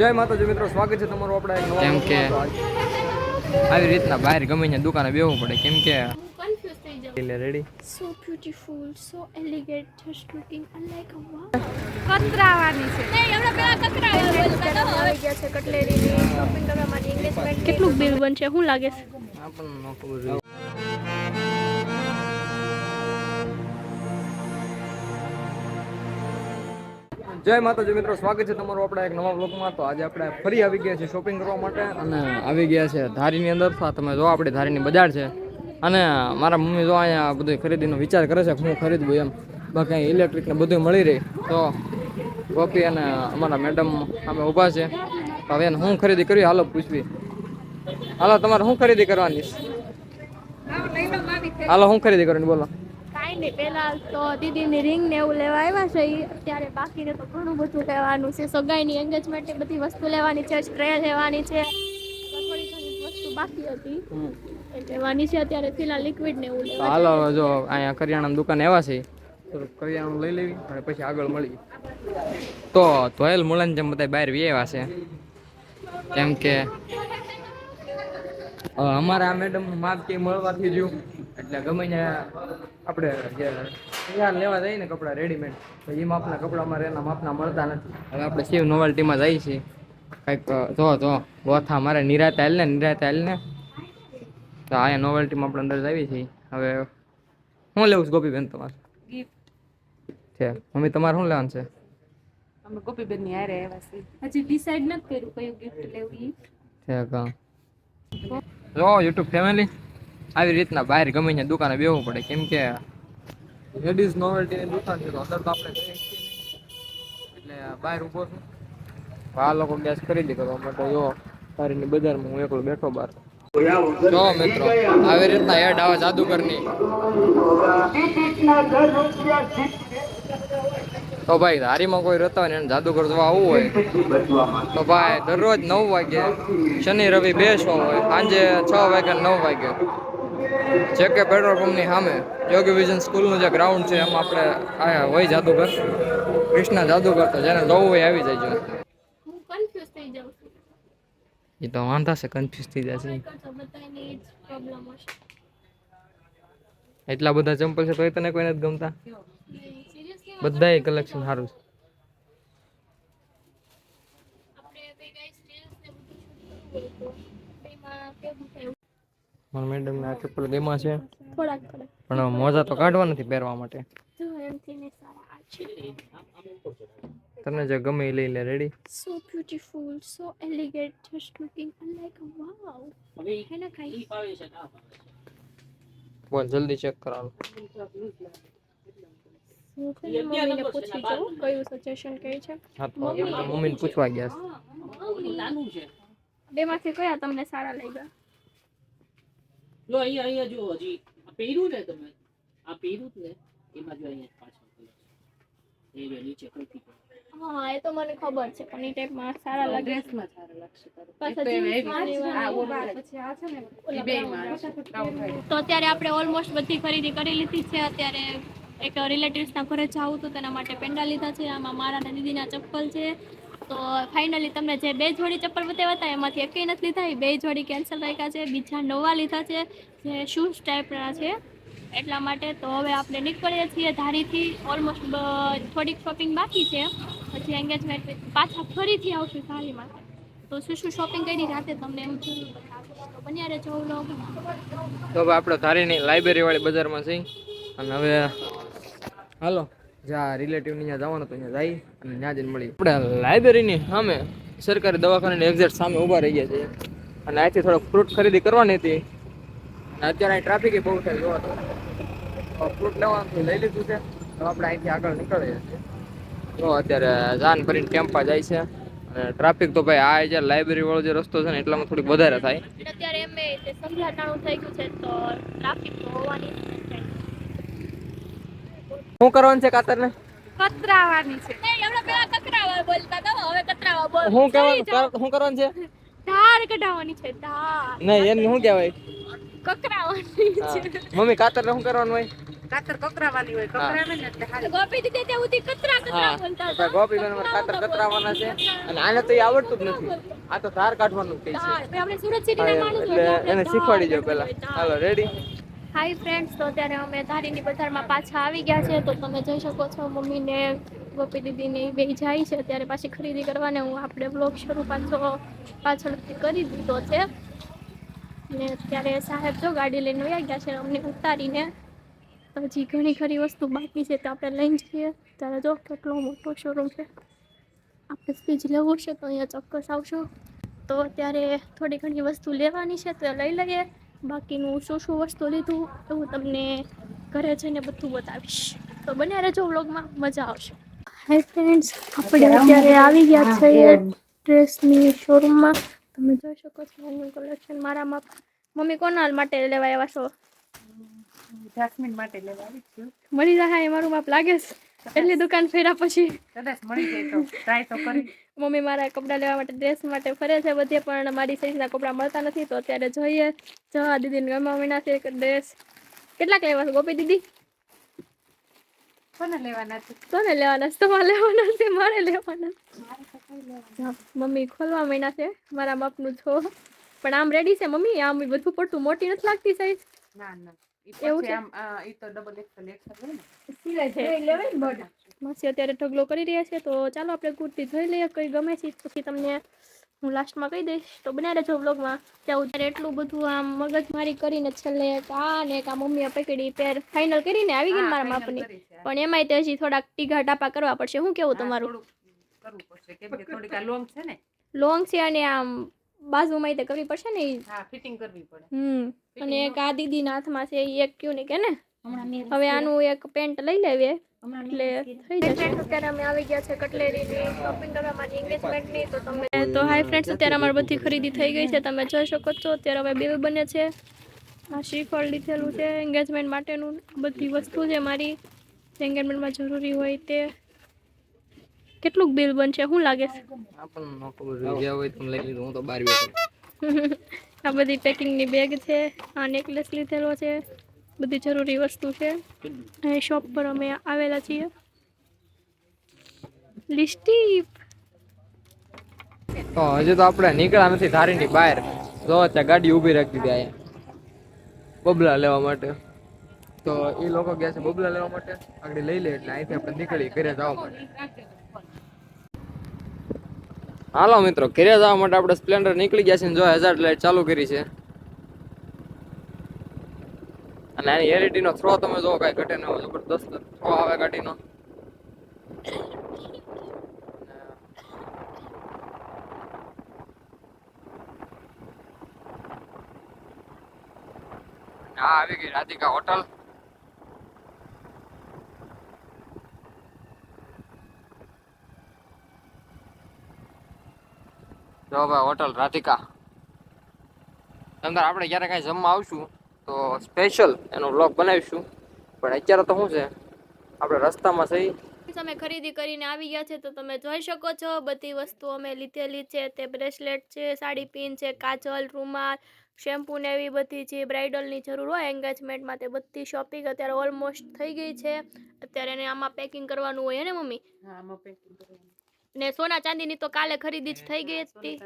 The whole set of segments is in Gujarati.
જય માતાજી મિત્રો સ્વાગત છે તમારું આપણે એક નવા કેમ કે આવી રીતના બહાર ગમે ત્યાં દુકાને બેવું પડે કેમ કે. એટલે રેડી સો beautiful, સો. કતરાવાની છે. નહીં હમણાં પેલા કતરાવા બોલતા તો આવી ગયા છે કટલેરીની શોપિંગ કરવા માટે કેટલું બિલ બનશે શું લાગે છે? આપણને ન ખબર. જય માતાજી મિત્રો સ્વાગત છે તમારું આપણે એક નવા બ્લોગમાં તો આજે આપણે ફરી આવી ગયા છે શોપિંગ કરવા માટે અને આવી ગયા છે ધારીની અંદર. તમે જો આપણી ધારીની બજાર છે. અને મારા મમ્મી જો અહીંયા બધું ખરીદીનો વિચાર કરે છે કે હું ખરીદવું એમ. બાકી ઇલેક્ટ્રિકને બધું મળી રહી. તો ગોપી અને અમારા મેડમ અમે ઊભા છે. હવે એને હું ખરીદી કરવી હાલો પૂછવી. હાલો તમારે શું ખરીદી કરવાની છે? હાલો હું ખરીદી કરવાની બોલો. કાંઈ નહીં પહેલા તો દીદીની રિંગ ને એવું લેવા આવ્યા છે એ અત્યારે બાકીને તો ઘણું બધું લેવાનું છે. સગાઈની એન્ગેજમેન્ટ બધી વસ્તુ લેવાની છે સ્ટ્રે લેવાની છે. થોડી ઘણી વસ્તુ બાકી હતી. લેવાની છે અત્યારે ફિલહાલ લિક્વિડ ને એવું હાલો જો અહીંયા કરિયાણાની દુકાન એવા છે કરિયાણું લઈ લેવી અને પછી આગળ મળી. તો ધોયેલ મુલાન જેમ બધા બહાર વ્યવા છે. કેમ કે અમારા મેડમ માપ કે મળવાથી જ્યું એટલે ગમે ત્યાં આપણે જે તૈયાર લેવા જઈએ ને કપડાં રેડીમેડ તો એ માપના કપડાં અમારે એના માપના મળતા નથી. હવે આપણે શિવ નોવેલ્ટીમાં જઈએ છીએ. કંઈક જો જો ગોથા મારે નિરાતે હાલ ને નિરાતે હાલ ને. તો અહીંયા નોવેલ્ટીમાં આપણે અંદર આવી છીએ. હવે શું લેવું છે ગોપીબેન તમારે? છે. મમ્મી તમારે શું લેવાનું છે? અમે ગોપીબેનની હારે આવ્યા છીએ. હજી ડિસાઈડ નથી કર્યું કયું ગિફ્ટ લેવું છે કા. જો યુટ્યુબ ફેમિલી આવી રીતના બહાર ગમે ત્યાં દુકાને બેવું પડે. કેમ કે લેડીઝ નોવેલ્ટીની દુકાન છે તો અંદર તો આપણે જઈએ એટલે બહાર ઊભો છું. આ લોકો ગેસ ખરીદી કરવા માટે જો તારીની બજારમાં હું એકલો બેઠો બહાર જો મિત્રો આવી રીતના એડ આવે જાદુગરની. તો ભાઈ ધારીમાં કોઈ રહેતા હોય ને જાદુગર જોવા આવવું હોય. તો ભાઈ દરરોજ નવ વાગે શનિ રવિ બે શો હોય. સાંજે છ વાગે નવ વાગે જે કે પેટ્રોલ પંપની સામે યોગી વિઝન સ્કૂલનું જે ગ્રાઉન્ડ છે એમાં આપણે આ હોય જાદુગર. કૃષ્ણ જાદુગર તો જેને જવું હોય આવી જાય છું. એ તો વાંધા છે કન્ફ્યુઝ થઈ જશે. એટલા બધા ચંપલ છે તોય તને કોઈ નથી ગમતા? બધાય કલેક્શન સારું છે. આપણે મારા મેડમ ના ચપ્પલ ગેમાં છે. થોડાક થોડાક. પણ મોજા તો કાઢવા નથી પહેરવા માટે. તને જે ગમે એ લઈ લે ready so beautiful so elegant just looking like wow હે ના કાઈ બોલ જલ્દી ચેક કરાવો મમ્મીને પૂછી જોઉં કયું સજેશન કઈ છે? મમ્મીને પૂછવા ગયા છે. કયા તમને સારા લાગ્યા? જો અહીંયા અહીંયા જો હજી આ પહેર્યું ને તમે? આ પહેર્યું જ ને? એમાં જો અહીંયા પાછળ છે. એ જો નીચે કલ્પી હા એ તો મને ખબર છે પણ એ ટાઈપમાં સારા લાગે ડ્રેસમાં સારા લાગશે એક તો માં. તો અત્યારે આપણે ઓલમોસ્ટ બધી ખરીદી કરી લીધી છે. અત્યારે એક રિલેટિવ્સના ઘરે જવું તો તેના માટે પેંડા લીધા છે. આમાં મારા દીદીના ચપ્પલ છે. તો ફાઇનલી તમને જે બે જોડી ચપ્પલ બતાવ્યા હતા, એમાંથી એકેય નથી લીધા. એ બે જોડી કેન્સલ રાખ્યા છે. બીજા નવા લીધા છે, જે શૂઝ ટાઈપના છે. એટલા માટે તો હવે આપણે નીકળીએ છીએ ધારીથી. ઓલમોસ્ટ થોડીક શોપિંગ બાકી છે. પછી એન્ગેજમેન્ટ પાછા ફરીથી આવશું ધારીમાં. તો શું શું શોપિંગ કરી રાતે તમને એમ તો બન્યા રહેજો તો હવે આપણે ધારીની લાઇબ્રેરી વાળી બજારમાં જઈ. અને હવે, હાલો. જ્યાં રિલેટિવની ત્યાં જવાનું તો ત્યાં જઈ અને ત્યાં જઈને મળી. આપણે લાઇબ્રેરીની સામે સરકારી દવાખાનાની એક્ઝેક્ટ સામે ઊભા રહી ગયા છીએ. અને અહીંથી થોડોક ફ્રૂટ ખરીદી કરવાની હતી. અને અત્યારે અહીં ટ્રાફિક બહુ છે જોવા તો. ફ્રૂટ લેવાનું લઈ લીધું છે. તો આપણે અહીંથી આગળ નીકળીએ છીએ. તો અત્યારે જાન ભરીને કેમ્પા જાય છે. અને ટ્રાફિક તો ભાઈ આ જે લાઇબ્રેરી વાળો જે રસ્તો છે ને એટલામાં થોડીક વધારે થાય. અત્યારે એમ તે થઈ ગયું છે તો ટ્રાફિક તો હોવાની શું કરવાનું છે કાતરને? કતરાવાની છે. નહીં પેલા કકરાવા બોલતા હતા હવે કતરાવા બોલ. શું કહેવાનું કર- કરવાનું છે? ધાર કઢાવવાની છે ધાર. નહીં એને શું કહેવાય? કકરાવાની છે. મમ્મી કાતર શું કરવાનું હોય? કાતર કકરાવાની હોય કકરાવે ને એટલે ગોપી દીદી બોલતા ગોપીબેન અમારે કતરાવાના છે. અને આને તો એ આવડતું જ નથી. આ તો ધાર કાઢવાનું કહે છે. આપણે સુરત સિટીના હા, એટલે એટલે એને શીખવાડી દો પેલા હાલો રેડી હાય ફ્રેન્ડ્સ તો અત્યારે અમે ધારીની બજારમાં પાછા આવી ગયા છે. તો તમે જોઈ શકો છો, મમ્મીને, ગોપી દીદીને બે જાય છે. ત્યારે પાછી ખરીદી કરવાને, હું આપણે બ્લોગ શરૂ પાછો પાછળથી કરી દીધો છે. ને અત્યારે સાહેબ જો ગાડી લઈને વયા ગયા છે, અમને ઉતારીને. હજી ઘણી ખરી વસ્તુ બાકી છે, તો આપણે લઈને જઈએ. ત્યારે જો કેટલો મોટો શોરૂમ છે. આપણે ફ્રીજ લેવું છે, તો અહીંયા ચોક્કસ આવશું. તો અત્યારે થોડી ઘણી વસ્તુ લેવાની છે, તો લઈ લઈએ. બાકીનું શું શું વસ્તુ લીધું એવું તમને ઘરે જઈને બધું બતાવીશ. તો બને રહેજો વ્લોગમાં મજા આવશે. હાય ફ્રેન્ડ્સ આપણે અત્યારે આવી ગયા છીએ ડ્રેસની શોરૂમમાં તમે જોઈ શકો છો મમ્મી કલેક્શન મારામાં મમ્મી કોના માટે લેવા આવ્યા છો? જાસ્મીન માટે લેવા આવી છું. મળી જાય એ મારું માપ લાગે છે. એટલી દુકાન ફેર્યા પછી. કદાચ મળી જાય તો ટ્રાય તો કરી. મમ્મી મારા કપડાં લેવા માટે ડ્રેસ માટે ફરે છે બધે પણ મારી સાઈઝના કપડાં મળતા નથી તો અત્યારે જોઈએ. જવા દીદીને ગમા વિના છે ડ્રેસ કેટલાક લેવા છે ગોપી દીદી? કોને લેવાના છે? કોને લેવાના છે? તમારે લેવાના છે મારે લેવાના. મમ્મી ખોલવા મહિના છે મારા માપનું છો પણ આમ રેડી છે મમ્મી? આમ બધું પડતું મોટી નથી લાગતી સાઈઝ ના ના. માસી અત્યારે ઢગલો કરી રહ્યા છે તો ચાલો આપણે કુર્તી જોઈ લઈએ કઈ ગમે છે પછી તમને હું લાસ્ટમાં કહી દઈશ. તો બનાવી રહેજો બ્લોગમાં ત્યાં ત્યારે એટલું બધું આમ મગજમારી કરીને છેલ્લે એક આ ને એક આ મમ્મીએ પકડી પેર ફાઇનલ કરીને આવી ગઈ મારા માપની. પણ એમાંય તે હજી થોડાક ટીઘા ટાપા કરવા પડશે. શું કેવું તમારું? કરવું પડશે કેમ કે થોડીક આ લોંગ છે ને. લોંગ છે અને આમ બાજુમાં તે કરવી પડશે ને. હા ફિટિંગ કરવી પડે. હમ અને એક આ દીદીના હાથમાં છે એક કયું ને કે ને? હવે આનું એક પેન્ટ લઈ લેવે એટલે થઈ જશે. અત્યારે અમે આવી ગયા છે કટલેરીની શોપિંગ કરવા માટે એન્ગેજમેન્ટની તો તમે તો હાય ફ્રેન્ડ્સ અત્યારે અમારી બધી ખરીદી થઈ ગઈ છે. તમે જોઈ શકો છો અત્યારે હવે બિલ બને છે. આ શ્રીફળ લીધેલું છે એન્ગેજમેન્ટ માટેનું. બધી વસ્તુ છે મારી. એન્ગેજમેન્ટમાં જરૂરી હોય તે. કેટલું બિલ બનશે? શું લાગે? છે આ બધી પેકિંગની બેગ છે આ નેકલેસ લીધેલો છે બધી જરૂરી વસ્તુ છે. અહીં શોપ પર અમે આવેલા છીએ. લિસ્ટી તો હજી તો આપણે નીકળ્યા નથી ધારીની બહાર. જો ત્યાં ગાડી ઊભી રાખી દીધી અહીંયા. બબલા લેવા માટે. તો એ લોકો ગયા છે બબલા લેવા માટે. આગળ લઈ લે એટલે અહીંથી આપણે નીકળી ઘરે જવા માટે. હાલો મિત્રો, ઘરે જવા માટે આપણે સ્પ્લેન્ડર નીકળી ગયા છે જો હજાર લાઈટ ચાલુ કરી છે. અને આની એલઈડી નો થ્રો તમે જો કાંઈ ઘટે ન જબરદસ્ત થ્રો આવે ગાડીનો. હા આવી ગઈ રાધિકા હોટલ. જો ભાઈ હોટલ રાધિકા. અંદર આપણે જ્યારે કાંઈ જમવા આવશું? તો સ્પેશિયલ એનો વ્લોગ બનાવીશું. પણ અત્યારે તો શું છે? આપણે રસ્તામાં થઈ તમે ખરીદી કરીને આવી ગયા છે તો તમે જોઈ શકો છો બધી વસ્તુ અમે લીધેલી છે. તે બ્રેસલેટ છે સાડી પિન છે કાજલ રૂમાલ શેમ્પૂ ને એવી બધી જે બ્રાઇડલની જરૂર હોય એન્ગેજમેન્ટમાં તે બધી શોપિંગ અત્યારે ઓલમોસ્ટ થઈ ગઈ છે. અત્યારે એને આમાં પેકિંગ કરવાનું હોય ને મમ્મી? હા આમાં પેકિંગ કરવાનું. ને સોના ચાંદીની તો કાલે ખરીદી જ થઈ ગઈ હતી.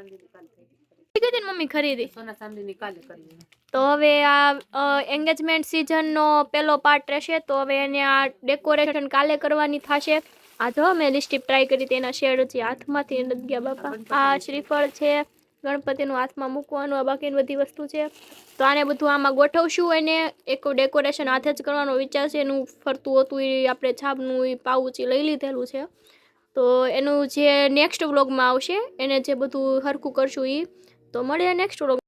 થઈ ગઈ. મમ્મી ખરીદી? સોના ચાંદીની કાલે કરી તો હવે આ એન્ગેજમેન્ટ સિઝનનો પહેલો પાર્ટ રહેશે તો હવે એને આ ડેકોરેશન કાલે કરવાની થશે. આ જો મેં લિસ્ટીપ ટ્રાય કરી તેના શેડ છે હાથમાંથી નથી ગયા બાપા. આ શ્રીફળ છે ગણપતિનું હાથમાં મૂકવાનું આ બાકીની બધી વસ્તુ છે. તો આને બધું આમાં ગોઠવશું એને. એક ડેકોરેશન હાથે જ કરવાનો વિચાર છે એનું ફરતું હતું એ આપણે છાપનું એ પાઉચ લઈ લીધેલું છે. તો એનું જે નેક્સ્ટ વ્લોગમાં આવશે, એને જે બધું હરખું કરશું એ તો મળીએ નેક્સ્ટ વ્લોગ